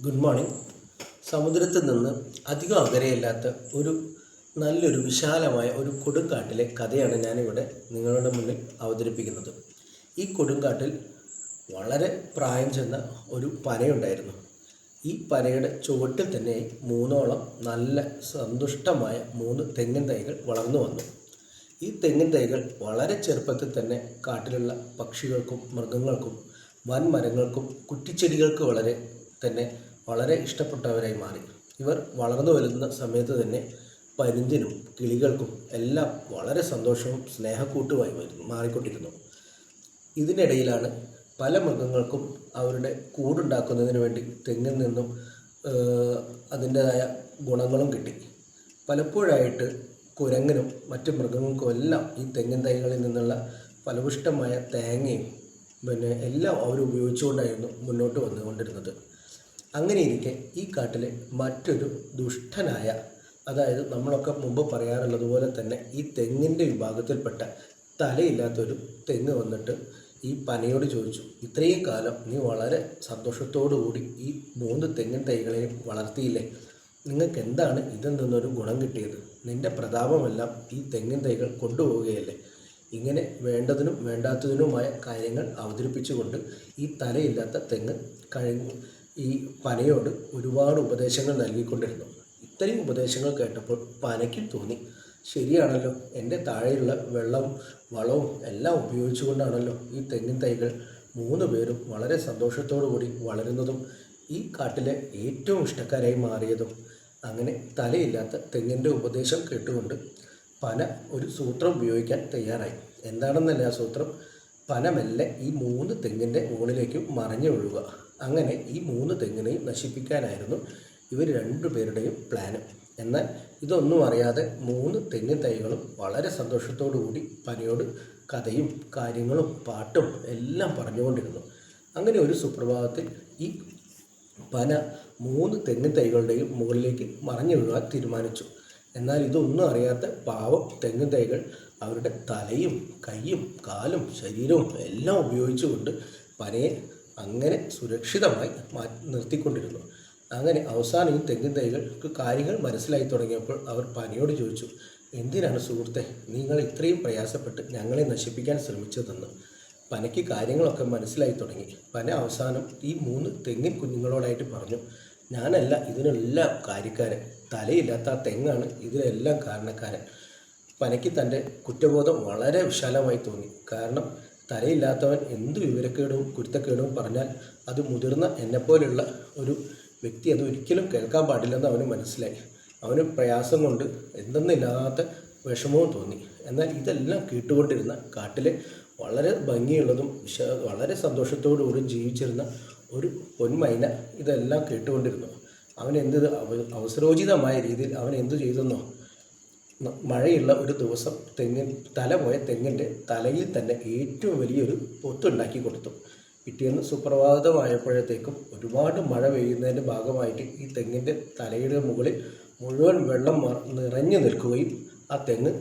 Good morning സമുദ്രത്തിൽ നിന്ന് അധികം അകലെയല്ലാത്ത ഒരു നല്ലൊരു വിശാലമായ ഒരു കൊടുങ്കാട്ടിലെ കഥയാണ് ഞാനിവിടെ നിങ്ങളുടെ മുന്നിൽ അവതരിപ്പിക്കുന്നത്. ഈ കൊടുങ്കാട്ടിൽ വളരെ പ്രായം ചെന്ന ഒരു പനയുണ്ടായിരുന്നു. ഈ പനയുടെ ചുവട്ടിൽ തന്നെ മൂന്നോളം നല്ല സന്തുഷ്ടമായ മൂന്ന് തെങ്ങിൻ തൈകൾ വളർന്നു വന്നു. ഈ തെങ്ങിൻ തൈകൾ വളരെ ചെറുപ്പത്തിൽ തന്നെ കാട്ടിലുള്ള പക്ഷികൾക്കും മൃഗങ്ങൾക്കും വൻമരങ്ങൾക്കും കുറ്റിച്ചെടികൾക്ക് വളരെ തന്നെ വളരെ ഇഷ്ടപ്പെട്ടവരായി മാറി. ഇവർ വളർന്നു വരുന്ന സമയത്ത് തന്നെ പരിന്തിനും കിളികൾക്കും എല്ലാം വളരെ സന്തോഷവും സ്നേഹക്കൂട്ടുമായി മാറിക്കൊണ്ടിരുന്നു. ഇതിനിടയിലാണ് പല മൃഗങ്ങൾക്കും അവരുടെ കൂടുണ്ടാക്കുന്നതിന് വേണ്ടി തെങ്ങിൽ നിന്നും അതിന്റെതായ ഗുണങ്ങളും കിട്ടി. പലപ്പോഴായിട്ട് കുരങ്ങനും മറ്റു മൃഗങ്ങൾക്കും എല്ലാം ഈ തെങ്ങിൻ തൈകളിൽ നിന്നുള്ള ഫലപുഷ്ടമായ തേങ്ങയും പിന്നെ എല്ലാം അവർ ഉപയോഗിച്ചുകൊണ്ടായിരുന്നു മുന്നോട്ട് വന്നുകൊണ്ടിരുന്നത്. അങ്ങനെ ഇരിക്കെ ഈ കാട്ടിലെ മറ്റൊരു ദുഷ്ടനായ അതായത് നമ്മളൊക്കെ മുമ്പ് പറയാറുള്ളതുപോലെ തന്നെ ഈ തെങ്ങിന്റെ വിഭാഗത്തിൽപ്പെട്ട തലയില്ലാത്തൊരു തെങ്ങ് വന്നിട്ട് ഈ പനയോട് ചോദിച്ചു ഇത്രയും കാലം നീ വളരെ കൂടി ഈ മൂന്ന് തെങ്ങിൻ തൈകളെയും വളർത്തിയില്ലേ? നിങ്ങൾക്ക് എന്താണ് ഇതിൽ നിന്നൊരു ഗുണം കിട്ടിയത്? നിന്റെ പ്രതാപമെല്ലാം ഈ തെങ്ങിൻ തൈകൾ കൊണ്ടുപോവുകയല്ലേ? ഇങ്ങനെ വേണ്ടതിനും വേണ്ടാത്തതിനുമായ കാര്യങ്ങൾ അവതരിപ്പിച്ചുകൊണ്ട് ഈ തലയില്ലാത്ത തെങ്ങ് കഴിഞ്ഞു. ഈ പനയോട് ഒരുപാട് ഉപദേശങ്ങൾ നൽകിക്കൊണ്ടിരുന്നു. ഇത്രയും ഉപദേശങ്ങൾ കേട്ടപ്പോൾ പനയ്ക്ക് തോന്നി. ശരിയാണല്ലോ എന്റെ താഴെയുള്ള വെള്ളവും വളവും എല്ലാം ഉപയോഗിച്ചുകൊണ്ടാണല്ലോ ഈ തെങ്ങിൻ തൈകൾ മൂന്ന് പേരും വളരെ സന്തോഷത്തോടു കൂടി വളരുന്നതും ഈ കാട്ടിലെ ഏറ്റവും ഇഷ്ടക്കാരായി മാറിയതും. അങ്ങനെ തലയില്ലാത്ത തെങ്ങിന്റെ ഉപദേശം കേട്ടുകൊണ്ട് പന ഒരു സൂത്രം ഉപയോഗിക്കാൻ തയ്യാറായി. എന്താണെന്നല്ല ആ സൂത്രം? പന മെല്ലെ ഈ മൂന്ന് തെങ്ങിന്റെ മുകളിലേക്ക് മറിഞ്ഞു വീഴുക അങ്ങനെ ഈ മൂന്ന് തെങ്ങിനെയും നശിപ്പിക്കാനായിരുന്നു ഇവർ രണ്ടുപേരുടെയും പ്ലാന്. എന്നാൽ ഇതൊന്നും അറിയാതെ മൂന്ന് തെങ്ങിൻ തൈകളും വളരെ സന്തോഷത്തോടു കൂടി പനയോട് കഥയും കാര്യങ്ങളും പാട്ടും എല്ലാം പറഞ്ഞുകൊണ്ടിരുന്നു. അങ്ങനെ ഒരു സുപ്രഭാതത്തിൽ ഈ പന മൂന്ന് തെങ്ങിൻ തൈകളുടെയും മുകളിലേക്ക് മറിഞ്ഞു വീഴാൻ തീരുമാനിച്ചു. എന്നാൽ ഇതൊന്നും അറിയാത്ത പാവം തെങ്ങിൻ തൈകൾ അവരുടെ തലയും കൈയും കാലും ശരീരവും എല്ലാം ഉപയോഗിച്ചുകൊണ്ട് പനയെ അങ്ങനെ സുരക്ഷിതമായി മാറ്റി നിർത്തിക്കൊണ്ടിരുന്നു. അങ്ങനെ അവസാനം ഈ തെങ്ങിൻ തൈകൾക്ക് കാര്യങ്ങൾ മനസ്സിലായി തുടങ്ങിയപ്പോൾ അവർ പനയോട് ചോദിച്ചു എന്തിനാണ് സുഹൃത്തെ നിങ്ങൾ ഇത്രയും പ്രയാസപ്പെട്ട് ഞങ്ങളെ നശിപ്പിക്കാൻ ശ്രമിച്ചതെന്ന്? പനയ്ക്ക് കാര്യങ്ങളൊക്കെ മനസ്സിലായി തുടങ്ങി. പന അവസാനം ഈ മൂന്ന് തെങ്ങിൻ കുഞ്ഞുങ്ങളോടായിട്ട് പറഞ്ഞു ഞാനല്ല ഇതിനെല്ലാം കാര്യക്കാരൻ. തലയില്ലാത്ത തെങ്ങാണ് ഇതിനെല്ലാം കാരണക്കാരൻ. പനയ്ക്ക് തന്റെ കുറ്റബോധം വളരെ വിശാലമായി തോന്നി. കാരണം തലയില്ലാത്തവൻ എന്ത് വിവരക്കേടും കുരുത്തക്കേടും പറഞ്ഞാൽ അത് മുതിർന്ന എന്നെപ്പോലുള്ള ഒരു വ്യക്തി അത് ഒരിക്കലും കേൾക്കാൻ പാടില്ലെന്ന് അവന് മനസ്സിലായി. അവന് പ്രയാസം കൊണ്ട് എന്തെന്നില്ലാത്ത വിഷമവും തോന്നി. എന്നാൽ ഇതെല്ലാം കേട്ടുകൊണ്ടിരുന്ന കാട്ടിലെ വളരെ ഭംഗിയുള്ളതും വിശ വളരെ സന്തോഷത്തോടു കൂടി ജീവിച്ചിരുന്ന ഒരു പൊന്മൈന ഇതെല്ലാം കേട്ടുകൊണ്ടിരുന്നു. അവൻ എന്ത് അവസരോചിതമായ രീതിയിൽ അവൻ എന്തു ചെയ്തെന്നോ മഴയുള്ള ഒരു ദിവസം തെങ്ങിൻ തല പോയ തെങ്ങിന്റെ തലയിൽ തന്നെ ഏറ്റവും വലിയൊരു പൊത്തുണ്ടാക്കി കൊടുത്തു. പിറ്റേന്ന് സുപ്രഭാതമായപ്പോഴത്തേക്കും ഒരുപാട് മഴ പെയ്യുന്നതിന്റെ ഭാഗമായിട്ട് ഈ തെങ്ങിന്റെ തലയുടെ മുകളിൽ മുഴുവൻ വെള്ളം നിറഞ്ഞു നിൽക്കുകയും ആ തെങ്ങ്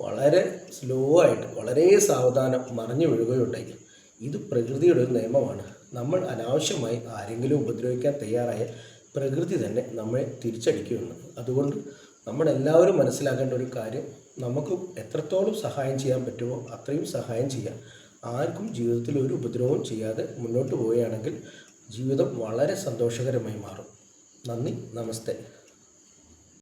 വളരെ സ്ലോ ആയിട്ട് വളരെ സാവധാനം മറിഞ്ഞു വീഴുകയുണ്ടായി. ഇത് പ്രകൃതിയുടെ ഒരു നിയമമാണ്. നമ്മൾ അനാവശ്യമായി ആരെങ്കിലും ഉപദ്രവിക്കാൻ തയ്യാറായ പ്രകൃതി തന്നെ നമ്മളെ തിരിച്ചടിക്കുന്നു അതുകൊണ്ട് നമ്മളെല്ലാവരും മനസ്സിലാക്കേണ്ട ഒരു കാര്യം നമുക്ക് എത്രത്തോളം സഹായം ചെയ്യാൻ പറ്റുമോ അത്രയും സഹായം ചെയ്യാം. ആർക്കും ജീവിതത്തിൽ ഒരു ഉപദ്രവവും ചെയ്യാതെ മുന്നോട്ട് പോവുകയാണെങ്കിൽ ജീവിതം വളരെ സന്തോഷകരമായി മാറും. നന്ദി നമസ്തേ.